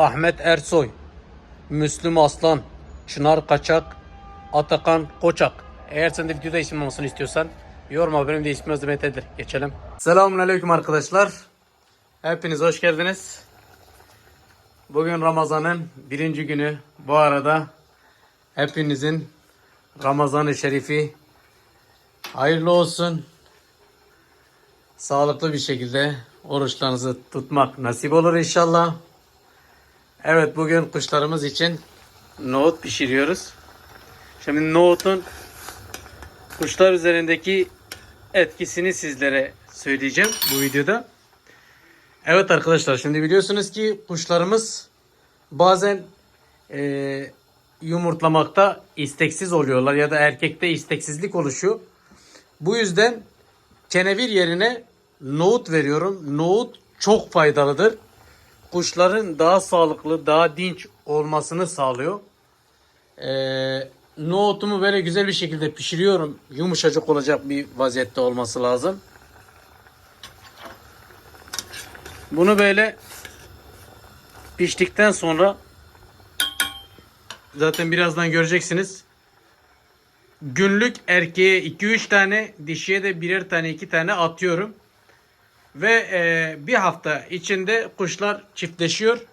Ahmet Ersoy, Müslüm Aslan, Çınar Kaçak, Atakan Koçak. Eğer sen de videoda ismin olmasını istiyorsan yorma benim de ismim Özdemet Edir. Geçelim. Selamun Aleyküm arkadaşlar. Hepiniz hoş geldiniz. Bugün Ramazan'ın birinci günü. Bu arada hepinizin Ramazan-ı Şerifi hayırlı olsun. Sağlıklı bir şekilde oruçlarınızı tutmak nasip olur inşallah. Evet bugün kuşlarımız için nohut pişiriyoruz. Şimdi nohutun kuşlar üzerindeki etkisini sizlere söyleyeceğim bu videoda. Evet arkadaşlar şimdi biliyorsunuz ki kuşlarımız bazen eee, yumurtlamakta isteksiz oluyorlar ya da erkekte isteksizlik oluşuyor. Bu yüzden kenevir yerine nohut veriyorum. Nohut çok faydalıdır. Kuşların daha sağlıklı, daha dinç olmasını sağlıyor. Ee, nohutumu böyle güzel bir şekilde pişiriyorum. Yumuşacık olacak bir vaziyette olması lazım. Bunu böyle piştikten sonra zaten birazdan göreceksiniz. Günlük erkeğe 2-3 tane, dişiye de birer tane 2 tane atıyorum. Ve e, bir hafta içinde kuşlar çiftleşiyor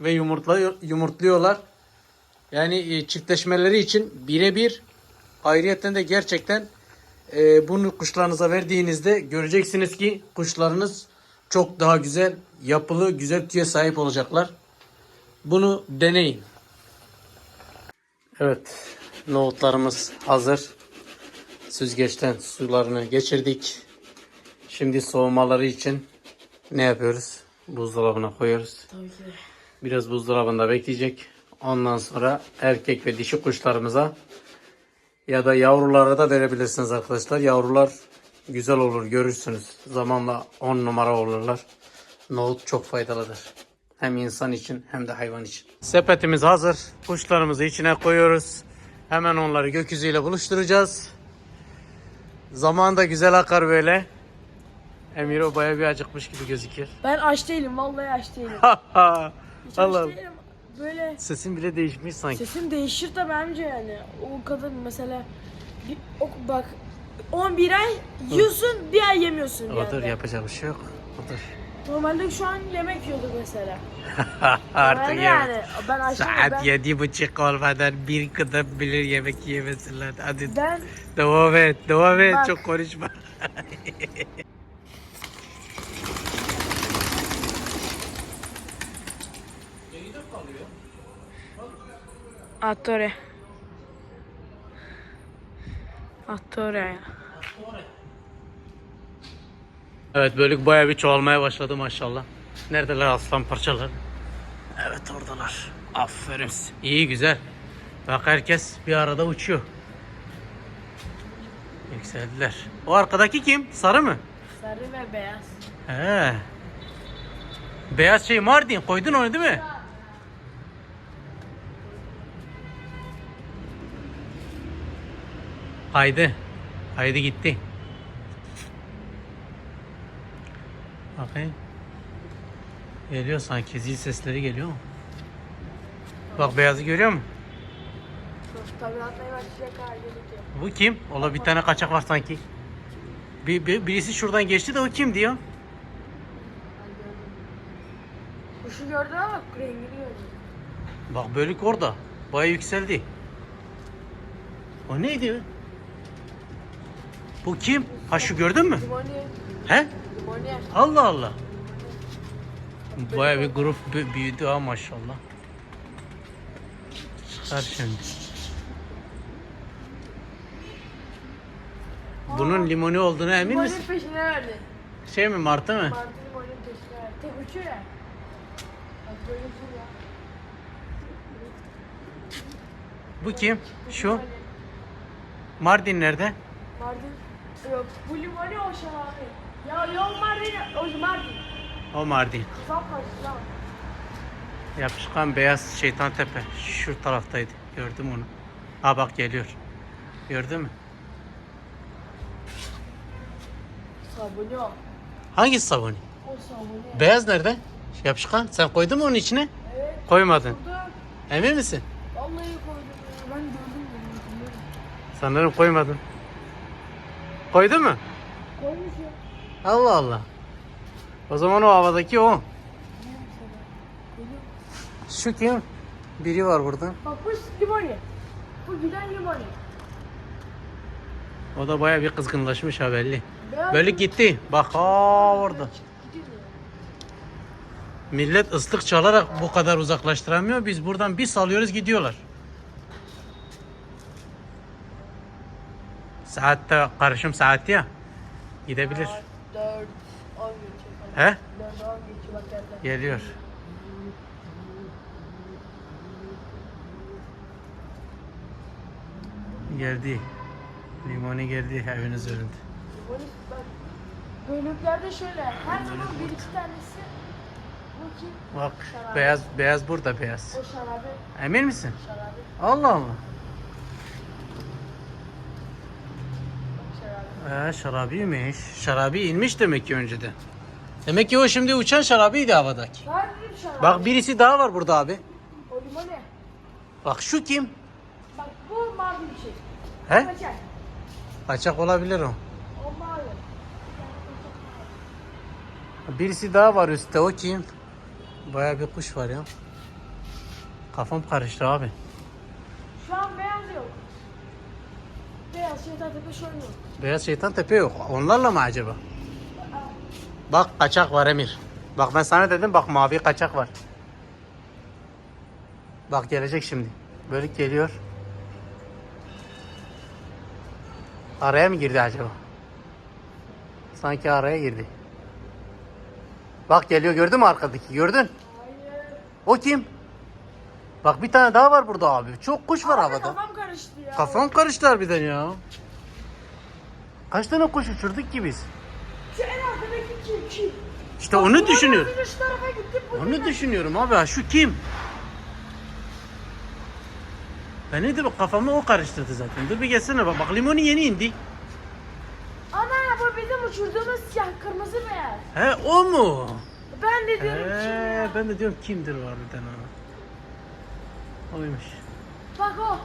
ve yumurtluyor, yumurtluyorlar. Yani e, çiftleşmeleri için birebir ayrıyeten de gerçekten e, bunu kuşlarınıza verdiğinizde göreceksiniz ki kuşlarınız çok daha güzel, yapılı, güzel tüye sahip olacaklar. Bunu deneyin. Evet, nohutlarımız hazır. Süzgeçten sularını geçirdik. Şimdi soğumaları için ne yapıyoruz? Buzdolabına koyuyoruz. Tabii ki de. Biraz buzdolabında bekleyecek. Ondan sonra erkek ve dişi kuşlarımıza ya da yavrulara da verebilirsiniz arkadaşlar. Yavrular güzel olur görürsünüz. Zamanla 10 numara olurlar. Nohut çok faydalıdır. Hem insan için hem de hayvan için. Sepetimiz hazır. Kuşlarımızı içine koyuyoruz. Hemen onları gökyüzüyle buluşturacağız. Zaman da güzel akar böyle. Emir o baya bir acıkmış gibi gözüküyor. Ben aç değilim. Vallahi aç değilim. Hiç aç değilim. Böyle Sesin bile değişmiş sanki. sesim değişir de bence yani. O kadar mesela bir, o, bak 11 ay yiyorsun bir ay yemiyorsun bir Odur anda. yapacak bir şey yok. Odur. Normalde şu an yemek yiyorduk mesela. Artık Öyle yani. yani. Ben aç değilim. Saat Ben, yedi buçuk olmadan bir kadın bilir yemek yemesinler. Hadi ben devam et, devam et. Bak. Çok konuşma. Attı oraya. Evet bölük bayağı bir çoğalmaya başladı maşallah. Neredeler aslan parçaları? Evet oradalar. Aferin. İyi güzel. Bak herkes bir arada uçuyor. Yükseldiler. O arkadaki kim? Sarı mı? Sarı ve beyaz. He. Beyaz şey Mardin. Koydun onu değil mi? Haydi. Haydi gitti. Bakayım. Geliyor sanki. Zil sesleri geliyor mu? Bak beyazı görüyor musun? Tabii atmaya başlayacak hali. Bu kim? Ola bir tane kaçak var sanki. Bir, bir- birisi şuradan geçti de o kim diyor? Kuşu gördün ama rengini gördün. Bak bölük orada. Baya yükseldi. O neydi? Bu kim? Ha şu gördün mü? He? Allah Allah. Baya bir grup bü- büyüdü ha maşallah. Çıkar şimdi. Bunun limoni olduğunu emin Limonun misin? peşine verdi. Şey mi martı mı? Martı limonun peşine verdi. Tek uçuyor ya. Bak böyle uçuyor ya. Bu kim? Şu. Mardin nerede? Mardin. Yok bu limoni o abi. Ya yok Mardin. O Mardin. O Mardin. Yapışkan beyaz şeytan tepe. Şu taraftaydı. Gördüm onu. Ha bak geliyor. Gördün mü? Sabuni o. Hangi sabuni? O sabuni. Beyaz nerede? Yapışkan. Sen koydun mu onun içine? Evet. Koymadın. Burada Emin misin? vallahi koydum ya. Ben gördüm ya. Sanırım koymadın. Koydu mu? Koymuş ya. Allah Allah. O zaman o havadaki o. Şu kim? Biri var burada. Bak bu limoni. Bu giden limoni. O da baya bir kızgınlaşmış ha belli. Böyle mı? gitti. Bak aa orada. Millet ıslık çalarak bu kadar uzaklaştıramıyor. Biz buradan bir salıyoruz gidiyorlar. Saatte karışım saati ya. Gidebilir. Saat Dört. On geçiyor falan. He? Dört on geçiyor bak geldi. Geliyor. Geldi. Limoni geldi eviniz önünde. Limoni bak. Bölüklerde şöyle. Her zaman bir iki tanesi. Bu? Bak beyaz beyaz burada beyaz. O şarabı. Emin misin? Şarabı. Allah Allah. Bak şarabı. Ee, şarabiymiş. Şarabi inmiş demek ki önceden. Demek ki o şimdi uçan şarabiydi havadaki. Büyük şarabı. Bak birisi daha var burada abi. O limoni. Bak şu kim? Bak bu mavi bir şey. He? Kaçak. Kaçak olabilir o. O mavi. Birisi daha var üstte o kim? Baya bir kuş var ya. Kafam karıştı abi. Şu an yok. Beyaz şeytan tepe şu an yok. Beyaz şeytan tepe yok. Onlarla mı acaba? Bak kaçak var Emir. Bak ben sana dedim bak mavi kaçak var. Bak gelecek şimdi. Böyle geliyor. Araya mı girdi acaba? Sanki araya girdi. Bak geliyor gördün mü arkadaki? Gördün? Hayır. O kim? Bak bir tane daha var burada abi. Çok kuş var Abi havada. Kafam karıştı ya. Kafam karıştı harbiden ya. Kaç tane kuş uçurduk ki biz? Şu en arkadaki kim? Kim? İşte onu düşünüyorum. Şu tarafa gitti. Bu Onu düşünüyorum abi. ha, Şu kim? Ben ne bak kafamı o karıştırdı zaten. Dur bir gelsene bak. Bak limonu yeni indi. Ana bu bizim uçurduğumuz siyah kırmızı beyaz. He o mu? Ben de diyorum kim He, ya? ben de diyorum kimdir var bir tane. Oymuş. Bak o.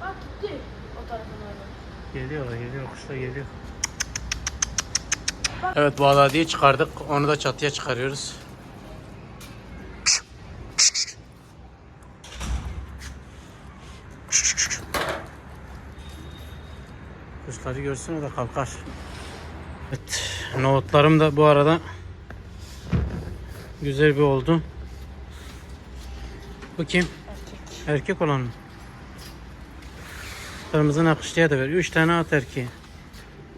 Bak gitti. O tarafa doğru. Geliyor geliyor kuşlar geliyor. Bak. Evet bu aladiyi çıkardık. Onu da çatıya çıkarıyoruz. Kuşları görsün o da kalkar. Evet. Nohutlarım da bu arada güzel bir oldu. Kim? Erkek. Erkek olan mı? Kırmızı nakışlıya da ver. Üç tane at erkeği.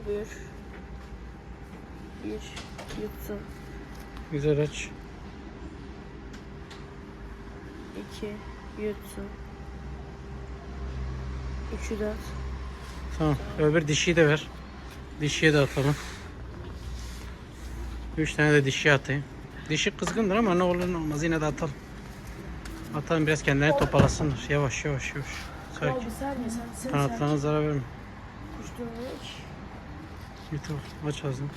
Buyur. Bir. Yutsun. Güzel aç. İki. Yutsun. Üçü de at. Tamam. Öbür dişiyi de ver. Dişiye de atalım. Üç tane de dişi atayım. Dişi kızgındır ama ne olur ne olmaz yine de atalım. Atalım biraz kendilerini toparlasınlar. Yavaş yavaş yavaş. Ya Sakin. bir Kanatlarına zarar verme. Ki. Yeter. Aç ağzını.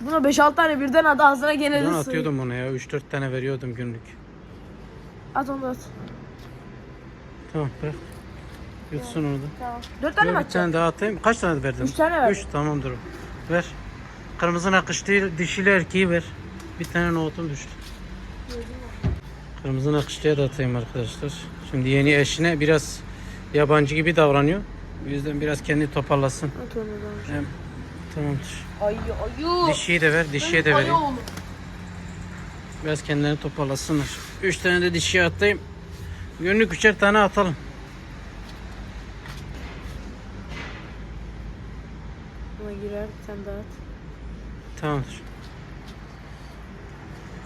Buna 5-6 tane birden at ağzına gene Ben de sığ. atıyordum ona ya. 3-4 tane veriyordum günlük. At onu da at. Tamam bırak. Yutsun onu da. Tamam. 4 tane mi Ver bir tane daha atayım. Kaç tane verdin? Üç tane verdim. Üç tamamdır o. Ver. Kırmızı nakış değil, dişili erkeği ver. Bir tane nohutum düştü. Kırmızı nakışlıya da atayım arkadaşlar. Şimdi yeni eşine biraz yabancı gibi davranıyor. O yüzden biraz kendini toparlasın. Hem, tamamdır. Ayı ayı. Dişiyi de ver, dişiye de vereyim. Biraz kendilerini toparlasınlar. Üç tane de dişiye atayım. Günlük üçer tane atalım. Buna girer sen at. Tamamdır.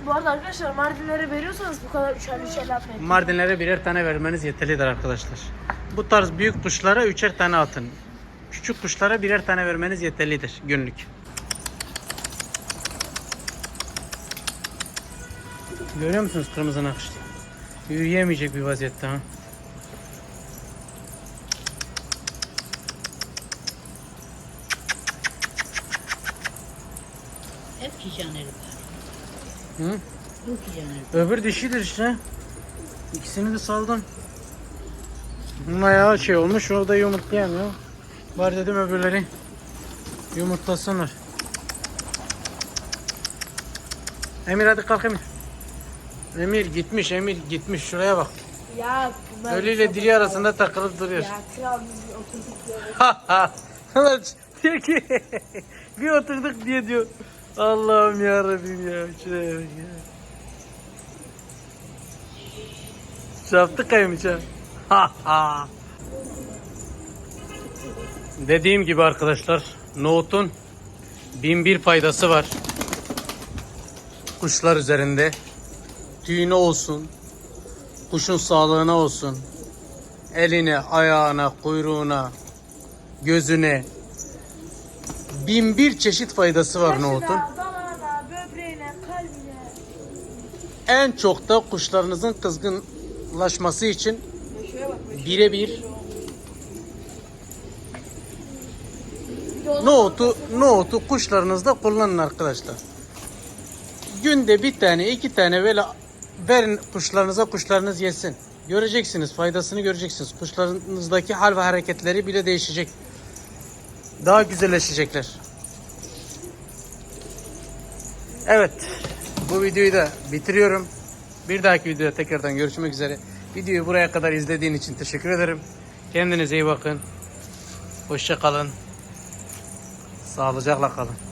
Bu arada arkadaşlar Mardinlere veriyorsanız bu kadar üçer üçer atmayın. Mardinlere birer tane vermeniz yeterlidir arkadaşlar. Bu tarz büyük kuşlara üçer tane atın. Küçük kuşlara birer tane vermeniz yeterlidir günlük. Görüyor musunuz kırmızı nakışlı? Yürüyemeyecek bir vaziyette ha. Eski janeri var. Hı? Bu ki janeri. Öbür dişidir işte. İkisini de saldım. Bayağı şey olmuş. O da yumurtlayamıyor. Bari dedim öbürleri yumurtlasınlar. Emir hadi kalk Emir. Emir gitmiş Emir gitmiş şuraya bak. Ya ben Ölüyle diri arasında takılıp duruyor. Ya kral biz bir oturduk yere. Ha ha. Ulan diyor ki bir oturduk diye diyor. Allah'ım ya Rabbim ya. Şuraya bak ya. Şaftı kaymış ha. Dediğim gibi arkadaşlar nohutun bin bir faydası var. Kuşlar üzerinde. Tüyüne olsun. Kuşun sağlığına olsun. Eline, ayağına, kuyruğuna, gözüne. Bin bir çeşit faydası var nohutun. Başına, dalağına, böbreğine, kalbine. En çok da kuşlarınızın kızgınlaşması için be. birebir nohutu, nohutu kuşlarınızda kullanın arkadaşlar. Günde bir tane iki tane böyle verin kuşlarınıza kuşlarınız yesin. Göreceksiniz faydasını göreceksiniz. Kuşlarınızdaki hal ve hareketleri bile değişecek. Daha güzelleşecekler. Evet. Bu videoyu da bitiriyorum. Bir dahaki videoda tekrardan görüşmek üzere. Videoyu buraya kadar izlediğin için teşekkür ederim. Kendinize iyi bakın. Hoşça kalın. Sağlıcakla kalın.